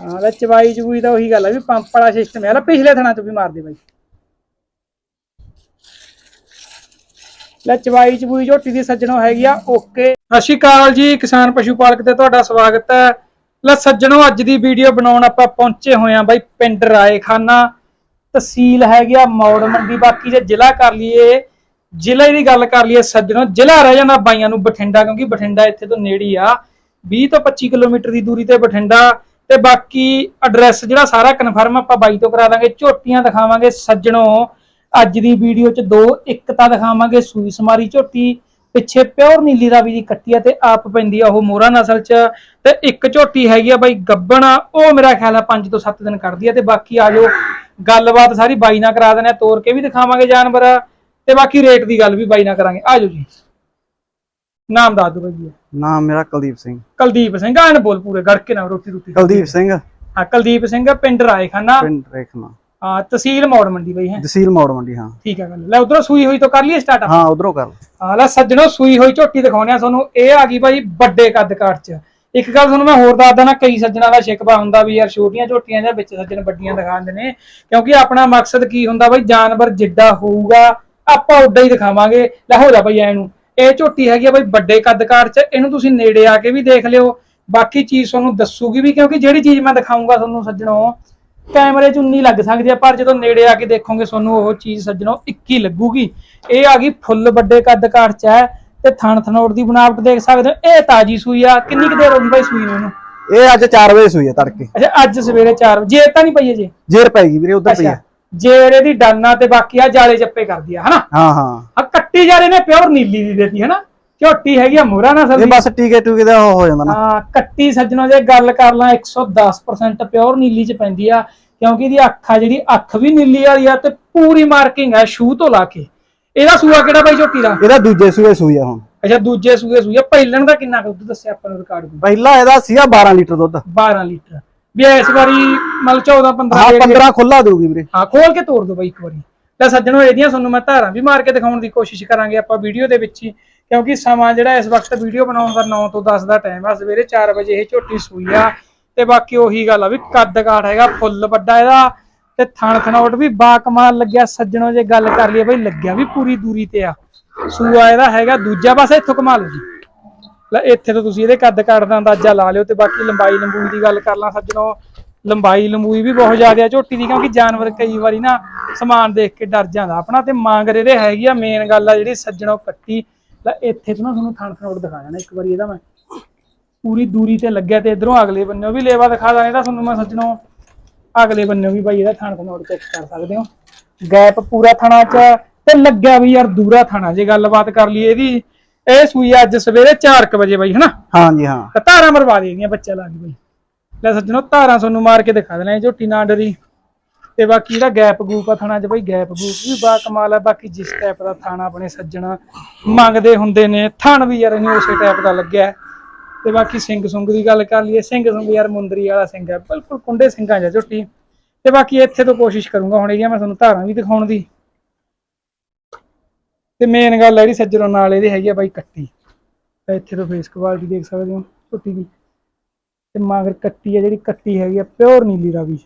ਹਾਂ ਲੈ ਚਵਾਈ ਚਬੂਈ ਦਾ ਉਹੀ ਗੱਲ ਆ ਵੀ ਪੰਪ ਵਾਲਾ ਸਿਸਟਮ ਹੈ। ਲੈ ਪਿਛਲੇ ਥਣਾ ਚ ਵੀ ਮਾਰ ਬਾਈ। ਲੈ ਚਵਾਈ ਚਬੂਈ ਝੋਟੀ ਦੀ ਸੱਜਣੋ ਹੈਗੀ ਆ, ਓਕੇ। ਸਤਿ ਸ਼੍ਰੀ ਅਕਾਲ ਜੀ, ਕਿਸਾਨ ਪਸ਼ੂ ਪਾਲਕ ਤੇ ਤੁਹਾਡਾ ਸਵਾਗਤ ਹੈ। ਲੈ ਸੱਜਣੋ, ਅੱਜ ਦੀ ਵੀਡੀਓ ਬਣਾਉਣ ਆਪਾਂ ਪਹੁੰਚੇ ਹੋਏ ਆ ਬਾਈ ਪਿੰਡ ਰਾਏਖਾਨਾ। ਤਹਿਸੀਲ ਹੈਗੀ ਆ ਮੌੜ ਮੰਡੀ, ਬਾਕੀ ਜੇ ਜ਼ਿਲ੍ਹਾ ਕਰ ਲਈਏ, ਜ਼ਿਲ੍ਹੇ ਦੀ ਗੱਲ ਕਰ ਲਈਏ ਸੱਜਣੋ, ਜ਼ਿਲ੍ਹਾ ਰਹਿ ਜਾਂਦਾ ਬਾਈਆਂ ਨੂੰ ਬਠਿੰਡਾ, ਕਿਉਂਕਿ ਬਠਿੰਡਾ ਇੱਥੇ ਤੋਂ ਨੇੜੀ ਆ। 20 ਤੋਂ 25 ਕਿਲੋਮੀਟਰ ਦੀ ਦੂਰੀ ਤੇ ਬਠਿੰਡਾ। ਤੇ ਬਾਕੀ ਐਡਰੈਸ ਜਿਹੜਾ ਸਾਰਾ ਕਨਫਰਮ ਆਪਾਂ ਬਾਈ ਤੋਂ ਕਰਾ ਦਾਂਗੇ, ਝੋਟੀਆਂ ਦਿਖਾਵਾਂਗੇ ਸੱਜਣੋ। ਅੱਜ ਦੀ ਵੀਡੀਓ 'ਚ ਦੋ, ਇੱਕ ਤਾਂ ਦਿਖਾਵਾਂਗੇ ਸੂਈ ਸਮਾਰੀ ਝੋਟੀ, ਪਿੱਛੇ ਪਿਓਰ ਨੀਲੀ ਰਾਵੀ ਦੀ ਕੱਟੀ ਆ ਤੇ ਆਪ ਪੈਂਦੀ ਆ ਉਹ ਮੋਰਾ ਨਸਲ 'ਚ। ਤੇ ਇੱਕ ਝੋਟੀ ਹੈਗੀ ਆ ਬਾਈ ਗੱਬਣ ਉਹ ਮੇਰਾ ਖਿਆਲ ਆ 5 ਤੋਂ 7 ਦਿਨ ਕੱਢਦੀ ਆ ਤੇ ਬਾਕੀ ਆ ਜਾਓ, ਗੱਲਬਾਤ ਸਾਰੀ ਬਾਈ ਨਾਲ ਕਰਾ ਦਿੰਦੇ ਆ, ਤੋਰ ਕੇ ਵੀ ਦਿਖਾਵਾਂਗੇ ਜਾਨਵਰ। ਤੇ ਬਾਕੀ ਰੇਟ ਦੀ ਗੱਲ ਵੀ ਬਾਈ ਨਾਲ ਕਰਾਂਗੇ। ਆ ਜਾਓ ਜੀ। ਨਾਮ ਦੱਸ ਦਿਓ ਬਾਈ ਜੀ। ਨਾਮ ਮੇਰਾ ਕੁਲਦੀਪ ਸਿੰਘ। ਕੁਲਦੀਪ ਸਿੰਘ ਆਣ ਬੋਲ ਪੂਰੇ ਗੜਕੇ ਨਾਲ ਰੋਟੀ ਰੋਟੀ ਕੁਲਦੀਪ ਸਿੰਘ। ਹਾਂ ਕੁਲਦੀਪ ਸਿੰਘ ਪਿੰਡ ਰਾਏਖਾਨਾ। ਪਿੰਡ ਰੇਖਣਾ ਹਾਂ ਤਹਿਸੀਲ ਮੌੜ ਮੰਡੀ ਬਈ ਹੈ। ਤਹਿਸੀਲ ਮੌੜ ਮੰਡੀ ਹਾਂ। ਠੀਕ ਹੈ ਗੱਲ। ਲੈ ਉਧਰੋਂ ਸੂਈ ਹੋਈ ਤੋਂ ਕਰ ਲਈਏ ਸਟਾਰਟ ਹਾਂ ਉਧਰੋਂ ਕਰ ਹਾਂ ਲੈ ਸੱਜਣੋ ਸੂਈ ਹੋਈ ਝੋਟੀ ਦਿਖਾਉਣੇ ਆ ਤੁਹਾਨੂੰ। ਇਹ ਆ ਗਈ ਬਾਈ ਵੱਡੇ ਕੱਦ ਕਾਠ ਚ। ਇੱਕ ਗੱਲ ਤੁਹਾਨੂੰ ਮੈਂ ਹੋਰ ਦੱਸਦਾ ਨਾ ਕਈ ਸੱਜਣਾ ਦਾ ਸ਼ਿਕਵਾ ਹੁੰਦਾ ਵੀ ਯਾਰ ਛੋਟੀਆਂ ਝੋਟੀਆਂ ਦੇ ਵਿੱਚ ਸੱਜਣ ਵੱਡੀਆਂ ਦਿਖਾ ਦਿੰਦੇ ਨੇ। ਕਿਉਂਕਿ ਆਪਣਾ ਮਕਸਦ ਕੀ ਹੁੰਦਾ ਬਾਈ? ਜਾਨਵਰ ਜਿੱਡਾ ਹੋਊਗਾ ਆਪਾਂ ਉੱਡਾ ਹੀ ਦਿਖਾਵਾਂਗੇ। ਲੈ ਹੋ ਜਾ ਬਈ ਐ ਨੂੰ। ਇਹ ਝੋਟੀ ਹੈਗੀ ਆ ਬਾਈ ਵੱਡੇ ਕੱਦ ਕਾਠ ਚ ਇਹਨੂੰ ਤੁਸੀਂ ਨੇੜੇ ਆ ਕੇ ਵੀ ਦੇਖ ਲਿਓ। ਬਾਕੀ ਚੀਜ਼ ਤੁਹਾਨੂੰ ਦੱਸੂਗੀ ਵੀ ਕਿਉਂਕਿ ਜਿਹੜੀ ਚੀਜ਼ ਮੈਂ ਦਿਖਾਉਂਗਾ ਤੁਹਾਨੂੰ ਸੱਜਣੋ ਕੈਮਰੇ 'ਚ ਉਨੀ ਲੱਗ ਸਕਦੀ ਆ ਪਰ ਜਦੋਂ ਨੇੜੇ ਆ ਕੇ ਦੇਖੋਗੇ ਤੁਹਾਨੂੰ ਉਹ ਚੀਜ਼ ਸੱਜਣੋ ਇੱਕ ਹੀ ਲੱਗੂਗੀ। ਇਹ ਆ ਗਈ ਫੁੱਲ ਵੱਡੇ ਕੱਦ ਕਾਠ ਚ ਹੈ ਤੇ ਥਣ ਥਣੋੜ ਦੀ ਬਣਾਵਟ ਦੇਖ ਸਕਦੇ ਹੋ। ਇਹ ਤਾਜੀ ਸੂਈ ਆ ਕਿੰਨੀ ਕੁ ਦੇਰ ਹੋ ਗਈ ਬਾਈ ਸੂਈ ਨੂੰ ਇਹਨੂੰ? ਇਹ ਅੱਜ 4 ਵਜੇ ਸੂਈ ਹੈ ਤੜਕੇ। ਅੱਛਾ ਅੱਜ ਸਵੇਰੇ 4 ਵਜੇ ਤਾਂ ਨਹੀਂ ਪਈ ਅਜੇ? ਜੇਰ ਪੈ ਗਈ ਵੀਰੇ ਉਧਰ ਪਈ ਅੱਛਾ। ਹੈ ਜੇਰ ਇਹਦੀ ਡਾਨਾ ਤੇ ਬਾਕੀ ਆ ਜਾਲੇ ਚੱਪੇ ਕਰਦੀ ਆ ਹਨਾ? ਹਾਂ ਹਾਂ। ਆ ਕੱਟੀ ਜਾ ਰਹੇ ਨੇ ਪਿਓਰ ਨੀਲੀ ਦੀ ਦੇਤੀ ਹਨਾ? ਝੋਟੀ ਹੈਗੀ ਆ ਮੋਰਾ ਨਸਲ ਇਹ ਬਸ ਟੀਕੇ ਟੂਕੇ ਦਾ ਉਹ ਹੋ ਜਾਂਦਾ ਨਾ। ਹਾਂ ਕੱਟੀ ਸੱਜਣੋ ਜੇ ਗੱਲ ਕਰ ਲਾਂ 110% ਪਿਓਰ ਨੀਲੀ ਚ ਪੈਂਦੀ ਆ ਕਿਉਂਕਿ ਇਹਦੀ ਅੱਖ ਆ ਜਿਹੜੀ ਅੱਖ ਵੀ ਨੀਲੀ ਵਾਲੀ ਆ ਤੇ ਪੂਰੀ ਮਾਰਕਿੰਗ ਆ ਸ਼ੂ ਤੋਂ ਲਾ ਕੇ। ਇਹਦਾ ਸੂਆ ਕਿਹੜਾ ਬਾਈ ਝੋਟੀ ਦਾ? ਇਹਦਾ ਦੂਜੇ ਸੂਏ ਸੂਈ ਆ ਹੁਣ। ਅੱਛਾ ਦੂਜੇ ਸੂਏ ਸੂਆ ਪਹਿਲਣ ਦਾ ਕਿੰਨਾ ਕੁ ਦੁੱਧ ਦੱਸਿਆ ਆਪਾਂ ਨੂੰ ਰਿਕਾਰਡ ਪਹਿਲਾ ਇਹਦਾ ਸੀਗਾ 12 ਲੀਟਰ ਦੁੱਧ। 12 ਲੀਟਰ। ਵੀ ਇਸ ਵਾਰੀ ਮਤਲਬ 14 15 ਹਾਂ ਡੇਢ 15 ਖੁੱਲਾ ਦਊਗੀ ਵੀਰੇ। ਹਾਂ ਖੋਲ ਕੇ ਤੋੜ ਦੋ ਬਾਈ ਇੱਕ ਵਾਰੀ। ਲੈ ਸੱਜਣੋ ਇਹਦੀਆਂ ਤੁਹਾਨੂੰ ਮੈਂ ਧਾਰਾਂ ਵੀ ਮਾਰ ਕੇ ਦਿਖਾਉਣ ਦੀ ਕੋਸ਼ਿਸ਼ ਕਰਾਂਗੇ ਆਪਾਂ ਵੀਡੀਓ ਦੇ ਵਿੱਚ ਹੀ ਕਿਉਂਕਿ ਸਮਾਂ ਜਿਹੜਾ ਇਸ ਵਕਤ ਵੀਡੀਓ ਬਣਾਉਣ ਦਾ 9 ਤੋਂ 10 ਦਾ ਟਾਈਮ ਆ ਸਵੇਰੇ 4 ਵਜੇ ਇਹ ਝੋਟੀ ਸੂਈ ਆ ਤੇ ਬਾਕੀ ਉਹੀ ਗੱਲ ਆ ਵੀ ਕੱਦ ਕਾਠ ਹੈਗਾ ਫੁੱਲ ਵੱਡਾ ਇਹਦਾ ਤੇ ਥਣ ਥਣਾਵਟ ਵੀ ਬਾ ਕਮਾਲ ਲੱਗਿਆ। ਸੱਜਣੋ ਜੇ ਗੱਲ ਕਰ ਲਈਏ ਬਈ ਲੱਗਿਆ ਵੀ ਪੂਰੀ ਦੂਰੀ ਤੇ ਆ। ਸੂਆ ਇਹਦਾ ਹੈਗਾ ਦੂਜਾ ਪਾਸੇ ਇੱਥੋਂ ਕਮਾਲ ਜੀ। ਲੈ, ਇੱਥੇ ਤੋਂ ਤੁਸੀਂ ਇਹਦੇ ਕੱਦ ਕਾਠ ਦਾ ਅੰਦਾਜ਼ਾ ਲਾ ਲਿਓ ਤੇ ਬਾਕੀ ਲੰਬਾਈ ਲੰਬੂਈ ਦੀ ਗੱਲ ਕਰ ਲਾਂ ਸੱਜਣੋ। ਲੰਬਾਈ ਲੰਬੂਈ ਵੀ ਬਹੁਤ ਜ਼ਿਆਦਾ ਆ ਝੋਟੀ ਦੀ, ਕਿਉਂਕਿ ਜਾਨਵਰ ਕਈ ਵਾਰੀ ਨਾ ਸਮਾਨ ਦੇਖ ਕੇ ਡਰ ਜਾਂਦਾ ਆਪਣਾ ਤੇ ਮਾਂਗਰ ਇਹਦੇ ਹੈਗੀ ਆ ਮੇਨ ਗੱਲ ਆ ਜਿਹੜੀ ਸੱਜਣੋ ਕੱਟੀ ਲੈ, ਇੱਥੇ ਤੋਂ ਨਾ ਤੁਹਾਨੂੰ ਥਣ ਥਣੋੜ ਦਿਖਾ ਜਾਣਾ ਇੱਕ ਵਾਰੀ ਇਹਦਾ ਮੈਂ ਪੂਰੀ ਦੂਰੀ ਤੇ ਲੱਗਿਆ ਤੇ ਇਧਰੋਂ ਅਗਲੇ ਬੰਨਿਓ ਵੀ ਲੇਵਾ ਦਿਖਾ ਦਾਂ ਇਹਦਾ ਤੁਹਾਨੂੰ ਮੈਂ ਸੱਜਣੋ ਅਗਲੇ ਬੰਨਿਓ ਵੀ ਬਾਈ ਇਹਦਾ ਥਣ ਥਣੋੜ ਚੈੱਕ ਕਰ ਸਕਦੇ ਹੋ। ਗੈਪ ਪੂਰਾ ਥਣਾ ਚ ਤੇ ਲੱਗਿਆ ਵੀ ਯਾਰ ਦੂਰਾ ਥਣਾ, ਜੇ ਗੱਲਬਾਤ ਕਰ ਲਈਏ ਇਹਦੀ। ਇਹ ਸੂਈ ਅੱਜ ਸਵੇਰੇ 4:00 ਵਜੇ ਬਾਈ ਹਨਾ? ਹਾਂ ਜੀ ਹਾਂ। ਤਾਂ ਧਾਰਾਂ ਮਰਵਾ ਦੇਣੀਆਂ ਬੱਚਾ ਲਾ ਕੇ ਬਾਈ। ਲੈ ਸੱਜਣੋ ਧਾਰਾਂ ਤੁਹਾਨੂੰ ਮਾਰ ਕੇ ਦਿਖਾ ਦੇਣਾ ਇਹ ਝੋਟੀ ਨਾ ਡਰੀ। ਤੇ ਬਾਕੀ ਇਹਦਾ ਗੈਪ ਗੂਪ ਆ ਥਣਾ 'ਚ ਬਾਈ ਗੈਪ ਗੂਪ ਵੀ ਬਾ ਕਮਾਲ ਆ। ਬਾਕੀ ਜਿਸ ਟਾਈਪ ਦਾ ਥਾਣਾ ਆਪਣੇ ਸੱਜਣ ਮੰਗਦੇ ਹੁੰਦੇ ਨੇ ਥਣ ਵੀ ਯਾਰ ਇਹਨੂੰ ਉਸੇ ਟਾਈਪ ਦਾ ਲੱਗਿਆ। ਤੇ ਬਾਕੀ ਸਿੰਘ ਸੁੰਗ ਦੀ ਗੱਲ ਕਰ ਲਈਏ ਸਿੰਘ ਸੁੰਗ ਯਾਰ ਮੁੰਦਰੀ ਵਾਲਾ ਸਿੰਘ ਹੈ ਬਿਲਕੁਲ ਕੁੰਡੇ ਸਿੰਘਾਂ 'ਚ ਝੋਟੀ। ਤੇ ਬਾਕੀ ਇੱਥੇ ਤੋਂ ਕੋਸ਼ਿਸ਼ ਕਰੂੰਗਾ ਹੁਣ ਇਹਦੀਆਂ ਮੈਂ ਤੁਹਾਨੂੰ ਧਾਰਾਂ ਵੀ ਦਿਖਾਉਣ ਦੀ। ਤੇ ਮੇਨ ਗੱਲ ਹੈ ਜਿਹੜੀ ਸੱਜਣੋਂ ਨਾਲ ਇਹਦੇ ਹੈਗੀ ਆ ਬਾਈ ਕੱਟੀ। ਤਾਂ ਇੱਥੇ ਤੋਂ ਫੇਸ ਕੁਆਲਿਟੀ ਦੇਖ ਸਕਦੇ ਹੋ ਝੋਟੀ ਦੀ ਤੇ ਮਗਰ ਕੱਟੀ ਆ ਜਿਹੜੀ, ਕੱਟੀ ਹੈਗੀ ਆ ਪਿਓਰ ਨੀਲੀ ਰਾਵੀ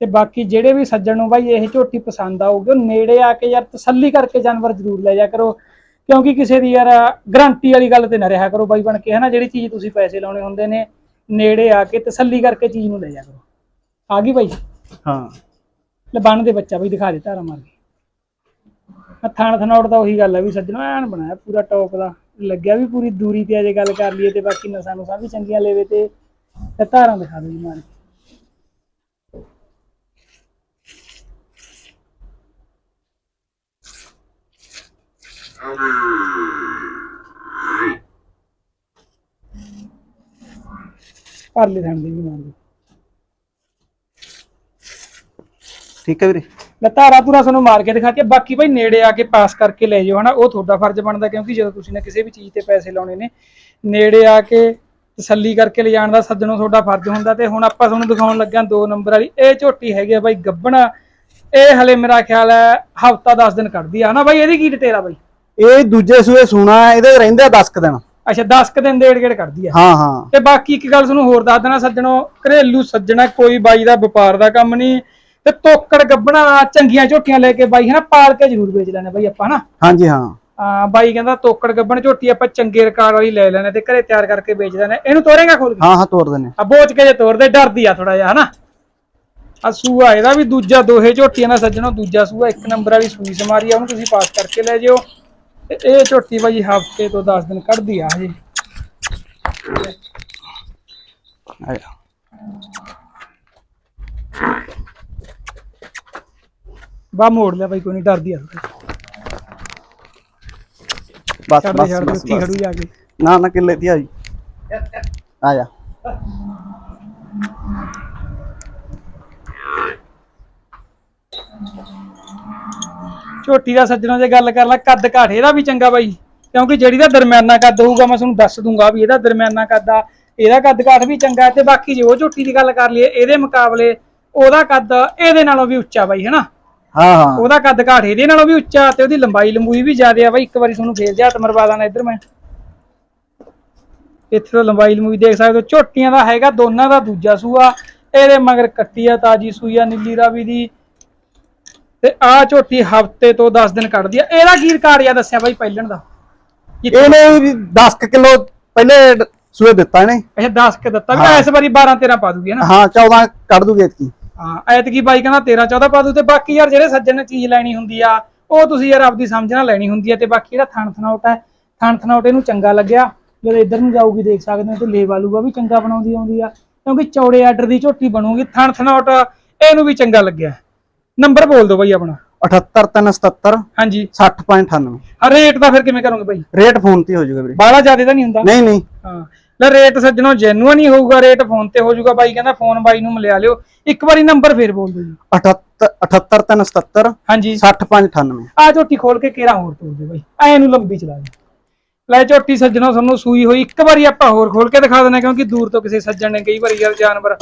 ਤੇ ਬਾਕੀ ਜਿਹੜੇ ਵੀ ਸੱਜਣ ਨੂੰ ਬਾਈ ਇਹ ਝੋਟੀ ਪਸੰਦ ਆਊਗੀ, ਉਹ ਨੇੜੇ ਆ ਕੇ ਯਾਰ ਤਸੱਲੀ ਕਰਕੇ ਜਾਨਵਰ ਜ਼ਰੂਰ ਲੈ ਜਾ ਕਰੋ। ਕਿਉਂਕਿ ਕਿਸੇ ਦੀ ਯਾਰ ਗਰੰਟੀ ਵਾਲੀ ਗੱਲ ਤੇ ਨਾ ਰਿਹਾ ਕਰੋ ਬਾਈ ਬਣ ਕੇ ਹਨਾ? ਜਿਹੜੀ ਚੀਜ਼ ਤੁਸੀਂ ਪੈਸੇ ਲਾਉਣੇ ਹੁੰਦੇ ਨੇ ਨੇੜੇ ਆ ਕੇ ਤਸੱਲੀ ਕਰਕੇ ਚੀਜ਼ ਨੂੰ ਲੈ ਜਾ ਕਰੋ। ਆ ਗਈ ਬਾਈ? ਹਾਂ। ਲੈ ਬਣ ਦੇ ਬੱਚਾ ਬਈ ਦਿਖਾ ਦੇ ਧਾਰਾ ਮਾਰ ਕੇ। ਥਣ ਥਣੌੜ ਦਾ ਉਹੀ ਗੱਲ ਹੈ ਵੀ ਸੱਜਣੋ ਐਨ ਬਣਾਇਆ ਪੂਰਾ ਟੌਪ ਦਾ। ਲੱਗਿਆ ਵੀ ਪੂਰੀ ਦੂਰੀ ਤੇ ਅਜੇ ਗੱਲ ਕਰ ਲਈਏ ਤੇ ਬਾਕੀ ਨਸਾਂ ਨੂੰ ਵੀ ਚੰਗੀਆਂ ਲੈਵੇ ਤੇ ਤੇ ਧਾਰਾਂ ਦਿਖਾ ਦਿਓ ਜੀ ਮਾਰ ਕੇ। ਭਰ ਲੈ ਥਣ ਦੀ ਵੀ ਮਾਰ ਠੀਕ ਹੈ ਵੀਰੇ। ਮੈਂ ਧਾਰਾ ਪੂਰਾ ਤੁਹਾਨੂੰ ਮਾਰ ਕੇ ਦਿਖਾਤੀ ਬਾਕੀ ਭਾਈ ਨੇੜੇ ਆ ਕੇ ਪਾਸ ਕਰਕੇ ਲੈ ਜਾਓ ਹਨਾ? ਉਹ ਤੁਹਾਡਾ ਫਰਜ਼ ਬਣਦਾ ਕਿਉਂਕਿ ਜਦੋਂ ਤੁਸੀਂ ਨੇ ਕਿਸੇ ਵੀ ਚੀਜ਼ ਤੇ ਪੈਸੇ ਲਾਉਣੇ ਨੇ ਨੇੜੇ ਆ ਕੇ ਤਸੱਲੀ ਕਰਕੇ ਲਿਜਾਣ ਦਾ ਸੱਜਣੋਂ ਤੁਹਾਡਾ ਫਰਜ਼ ਹੁੰਦਾ ਤੇ ਹੁਣ ਆਪਾਂ ਤੁਹਾਨੂੰ ਦਿਖਾਉਣ ਲੱਗਾ ਦੋ ਨੰਬਰ ਵਾਲੀ ਇਹ ਝੋਟੀ ਹੈਗੀ ਆ ਬਾਈ ਗੱਬਣਾ। ਇਹ ਹਲੇ ਮੇਰਾ ਖਿਆਲ ਹੈ ਹਫਤਾ 10 ਦਿਨ ਕੱਢਦੀ ਆ ਨਾ ਬਾਈ? ਇਹਦੀ ਕੀ ਡਿਟੇਲ ਆ ਬਾਈ? ਇਹ ਦੂਜੇ ਸੂਏ ਸੂਣਾ ਹੈ, ਇਹਦੇ ਰਹਿੰਦੇ ਆ 10 ਕੁ ਦਿਨ। ਅੱਛਾ 10 ਕ ਦਿਨ ਡੇਢ ਗੇੜ ਕੱਢਦੀ ਆ। ਹਾਂ ਹਾਂ। ਤੇ ਬਾਕੀ ਇੱਕ ਗੱਲ ਤੁਹਾਨੂੰ ਹੋਰ ਦੱਸ ਦੇਣਾ ਸੱਜਣੋ ਘਰੇਲੂ ਸੱਜਣਾ ਕੋਈ ਬਾਈ ਦਾ ਵਪਾਰ ਦਾ ਕੰਮ ਨਹੀਂ। ਤੇ ਤੋਕੜ ਗੱਬਣਾ ਚੰਗੀਆਂ ਝੋਟੀਆਂ ਲੈ ਕੇ ਬਾਈ ਹਨਾ ਪਾਲ ਕੇ ਜ਼ਰੂਰ ਵੇਚ ਲੈਣੇ ਬਾਈ ਆਪਾਂ ਹਨਾ। ਹਾਂਜੀ ਹਾਂ। ਆ ਬਾਈ ਕਹਿੰਦਾ ਤੋਕੜ ਗੱਬਣ ਝੋਟੀ ਆਪਾਂ ਚੰਗੇ ਰਿਕਾਰਡ ਵਾਲੀ ਲੈ ਲੈਣੇ ਤੇ ਘਰੇ ਤਿਆਰ ਕਰਕੇ ਵੇਚ ਦੇਣੇ ਇਹਨੂੰ ਤੋਰੇਗਾ ਖੋਲ ਕੇ? ਹਾਂ ਹਾਂ ਤੋੜ ਦਿੰਨੇ ਆ। ਬੋਚ ਕੇ ਜੇ ਤੋਰਦੇ ਡਰਦੀ ਆ ਥੋੜਾ ਜਿਹਾ ਹਨਾ। ਆ ਸੂਆ ਇਹਦਾ ਵੀ ਦੂਜਾ ਦੋਹੇ ਝੋਟੀਆਂ ਦਾ ਸੱਜਣੋ ਦੂਜਾ ਸੂਆ ਇੱਕ ਨੰਬਰ ਵਾਲੀ ਸੂਈ ਸਮਾਰੀ ਆ ਉਹਨੂੰ ਤੁਸੀਂ ਪਾਸ ਕਰਕੇ ਲੈ ਜਿਓ। ਤੇ ਇਹ ਝੋਟੀ ਬਾਈ ਹਫ਼ਤੇ ਤੋਂ 10 ਦਿਨ ਕੱਢਦੀ ਆ ਹਜੇ। ਬਾ ਮੋੜ ਲਿਆ ਬਾਈ ਕੋਈ ਨਹੀਂ ਡਰਦੀ ਆ ਬਸ ਬਸ ਬਸ। ਖੜੂ ਜਾ ਕੇ ਨਾ ਨਾ ਕਿੱਲੇ ਦੀ ਆ ਜੀ ਆ ਜਾ ਝੋਟੀ ਦਾ ਸੱਜਣੋਂ ਜੇ ਗੱਲ ਕਰ ਲਾ ਕੱਦ ਘਾਟ ਇਹਦਾ ਵੀ ਚੰਗਾ ਬਾਈ। ਕਿਉਂਕਿ ਜਿਹੜੀ ਦਾ ਦਰਮਿਆਨਾ ਕੱਦ ਹੋਊਗਾ ਮੈਂ ਤੁਹਾਨੂੰ ਦੱਸ ਦੂੰਗਾ ਵੀ ਇਹਦਾ ਦਰਮਿਆਨਾ ਕੱਦ ਆ ਇਹਦਾ ਕੱਦ ਘਾਟ ਵੀ ਚੰਗਾ ਤੇ ਬਾਕੀ ਜੇ ਉਹ ਝੋਟੀ ਦੀ ਗੱਲ ਕਰ ਲਈਏ ਇਹਦੇ ਮੁਕਾਬਲੇ ਉਹਦਾ ਕੱਦ ਇਹਦੇ ਨਾਲੋਂ ਵੀ ਉੱਚਾ ਬਾਈ ਹੈਨਾ? ਹਾਂ ਹਾਂ। ਉਹਦਾ ਕੱਦ ਘਾਟ ਇਹਦੇ ਨਾਲੋਂ ਵੀ ਉੱਚਾ ਤੇ ਉਹਦੀ ਲੰਬਾਈ ਲੰਬੂਈ ਵੀ ਜ਼ਿਆਦਾ ਆ ਬਾਈ। ਇੱਕ ਵਾਰੀ ਤੁਹਾਨੂੰ ਫੇਰ ਜਿਆ ਮਰਵਾ ਦਾਂ ਇੱਧਰ ਮੈਂ। ਇੱਥੇ ਤੋਂ ਲੰਬਾਈ ਲੰਬੂਈ ਦੇਖ ਸਕਦੇ ਹੋ ਝੋਟੀਆਂ ਦਾ ਹੈਗਾ ਦੋਨਾਂ ਦਾ ਦੂਜਾ ਸੂਆ। ਇਹਦੇ ਮਗਰ ਕੱਟੀ ਆ ਤਾਜੀ ਸੂਈ ਆ ਨੀਲੀ ਰਾਵੀ ਦੀ। ਤੇ ਆ ਝੋਟੀ ਹਫ਼ਤੇ ਤੋਂ 10 ਦਿਨ ਕੱਢਦੀ ਆ। ਇਹਦਾ ਕੀ ਰਿਕਾਰਡ ਆ ਦੱਸਿਆ ਬਾਈ ਪਹਿਲਣ ਦਾ। ਇਹਨੇ ਵੀ 10 ਕਿਲੋ ਪਹਿਲੇ ਸੂਏ ਦਿੱਤਾ ਇਹਨੇ। ਅੱਛਾ 10 ਕ ਦਿੱਤਾ ਵੀ। ਇਸ ਵਾਰੀ 12 13 ਪਾ ਦੂਗੀ ਹਨਾ ਹਾਂ 14 ਕੱਢ ਦੂਗੇ ਇਤਕੀ ਹਾਂ ਐਤਕੀ ਬਾਈ ਕਹਿੰਦਾ 13 14 ਪਾ ਦੂ ਤੇ ਬਾਕੀ ਯਾਰ ਜਿਹੜੇ ਸੱਜਣ ਨੇ ਚੀਜ਼ ਲੈਣੀ ਹੁੰਦੀ ਆ ਉਹ ਤੁਸੀਂ ਯਾਰ ਆਪਦੀ ਸਮਝ ਨਾਲ ਲੈਣੀ ਹੁੰਦੀ ਆ ਤੇ ਬਾਕੀ ਜਿਹੜਾ ਥਣ ਥਨੌਟ ਹੈ ਥਣ ਥਨੌਟ ਇਹਨੂੰ ਚੰਗਾ ਲੱਗਿਆ। ਜਦੋਂ ਇੱਧਰ ਨੂੰ ਜਾਊਗੀ ਦੇਖ ਸਕਦੇ ਹੋ ਤੇ ਲੇ ਵਾਲੂਗਾ ਵੀ ਚੰਗਾ ਬਣਾਉਂਦੀ ਆਉਂਦੀ ਆ। ਕਿਉਂਕਿ ਚੌੜੇ ਆਰਡਰ ਦੀ ਝੋਟੀ ਬਣੂਗੀ ਥਣ ਥਨੌਟ ਇਹਨੂੰ ਵੀ ਚੰਗਾ ਲੱਗਿਆ। ਨੰਬਰ ਬੋਲ ਦਿਓ ਬਾਈ ਆਪਣਾ। 78377 ਹਾਂਜੀ। 60.98 ਆ ਰੇਟ ਦਾ ਫਿਰ ਕਿਵੇਂ ਕਰੋਗੇ ਬਾਈ? ਰੇਟ ਫੋਨ ਤੇ ਹੋ ਜਾਊਗਾ ਵੀਰੇ। ਬਾਹਲਾ ਜ਼ਿਆਦਾ ਤਾਂ ਨਹੀਂ ਹੁੰਦਾ? ਨਹੀਂ ਨਹੀਂ। ਹਾਂ। ਲੈ ਰੇਟ ਸੱਜਣੋ ਜੈਨੂਅਨ ਹੀ ਹੋਊਗਾ ਰੇਟ ਫੋਨ ਤੇ ਹੋ ਜਾਊਗਾ ਬਾਈ ਕਹਿੰਦਾ ਫੋਨ ਬਾਈ ਨੂੰ ਮਿਲਿਆ ਲਿਓ। ਇੱਕ ਵਾਰੀ ਨੰਬਰ ਫੇਰ ਬੋਲ ਦਿਓ ਜੀ। 78 78377 ਹਾਂਜੀ। 60.98 ਆ ਝੋਟੀ ਖੋਲ ਕੇ ਕੇਰਾ ਹੋਰ ਤੋੜ ਦੇ ਬਾਈ। ਐ ਨੂੰ ਲੰਬੀ ਚਲਾ ਦੇ ਲੈ ਝੋਟੀ ਸੱਜਣੋ ਤੁਹਾਨੂੰ ਸੂਈ ਹੋਈ। ਇੱਕ ਵਾਰੀ ਆਪਾਂ ਹੋਰ ਖੋਲ ਕੇ ਦਿਖਾ ਦਿੰਦੇ ਕਿਉਂਕਿ ਦੂਰ ਤੋਂ ਕਿਸੇ ਸੱਜਣ ਨੇ ਕਈ ਵਾਰੀ ਯਾਰ ਜਾਨਵਰ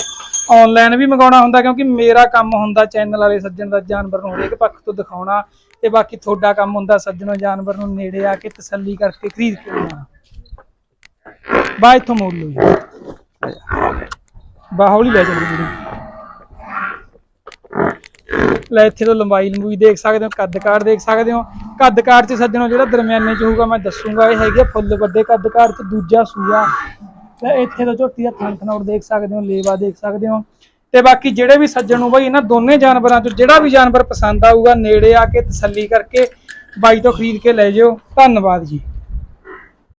ਆਨਲਾਈਨ ਵੀ ਮੰਗਾਉਣਾ ਹੁੰਦਾ ਕਿਉਂਕਿ ਮੇਰਾ ਕੰਮ ਹੁੰਦਾ ਚੈਨਲ ਵਾਲੇ ਸੱਜਣ ਦਾ, ਜਾਨਵਰ ਨੂੰ ਹਰੇਕ ਪੱਖ ਤੋਂ ਦਿਖਾਉਣਾ ਤੇ ਬਾਕੀ ਤੁਹਾਡਾ ਕੰਮ ਹੁੰਦਾ ਸੱਜਣੋ ਜਾਨਵਰ ਨੂੰ ਨੇੜੇ ਆ ਕੇ ਤਸੱਲੀ ਕਰਕੇ ਖਰੀਦ ਕੇ ਲਿਆਉਣਾ। ਬਾ, ਇੱਥੋਂ ਮੋੜ ਲਓ ਜੀ। ਹੌਲੀ ਲੈ ਚੱਲੋ ਜੀ ਲੈ ਇੱਥੇ ਤੋਂ ਲੰਬਾਈ ਲੰਬੂਈ ਦੇਖ ਸਕਦੇ ਹੋ, ਕੱਦ ਕਾਰ ਦੇਖ ਸਕਦੇ ਹੋ। ਕੱਦ ਕਾਰ ਚ ਸੱਜਣੋ ਜਿਹੜਾ ਦਰਮਿਆਨੇ ਚ ਹੋਊਗਾ, ਮੈਂ ਦੱਸੂਗਾ, ਇਹ ਹੈਗੇ ਫੁੱਲ ਵੱਡੇ ਕੱਦ ਕਾਰ ਚ, ਦੂਜਾ ਸੂਆ। ਤੇ ਇੱਥੇ ਤੋਂ ਝੋਟੀ ਦਾ ਥਣ ਥਨੌਰ ਦੇਖ ਸਕਦੇ ਹੋ, ਲੇਵਾ ਦੇਖ ਸਕਦੇ ਹੋ। ਤੇ ਬਾਕੀ ਜਿਹੜੇ ਵੀ ਸੱਜਣ ਨੂੰ ਬਈ, ਇਹਨਾਂ ਦੋਨੇ ਜਾਨਵਰਾਂ ਚੋਂ ਜਿਹੜਾ ਵੀ ਜਾਨਵਰ ਪਸੰਦ ਆਊਗਾ, ਨੇੜੇ ਆ ਕੇ ਤਸੱਲੀ ਕਰਕੇ ਬਾਈ ਤੋਂ ਖਰੀਦ ਕੇ ਲੈ ਜਿਓ। ਧੰਨਵਾਦ ਜੀ।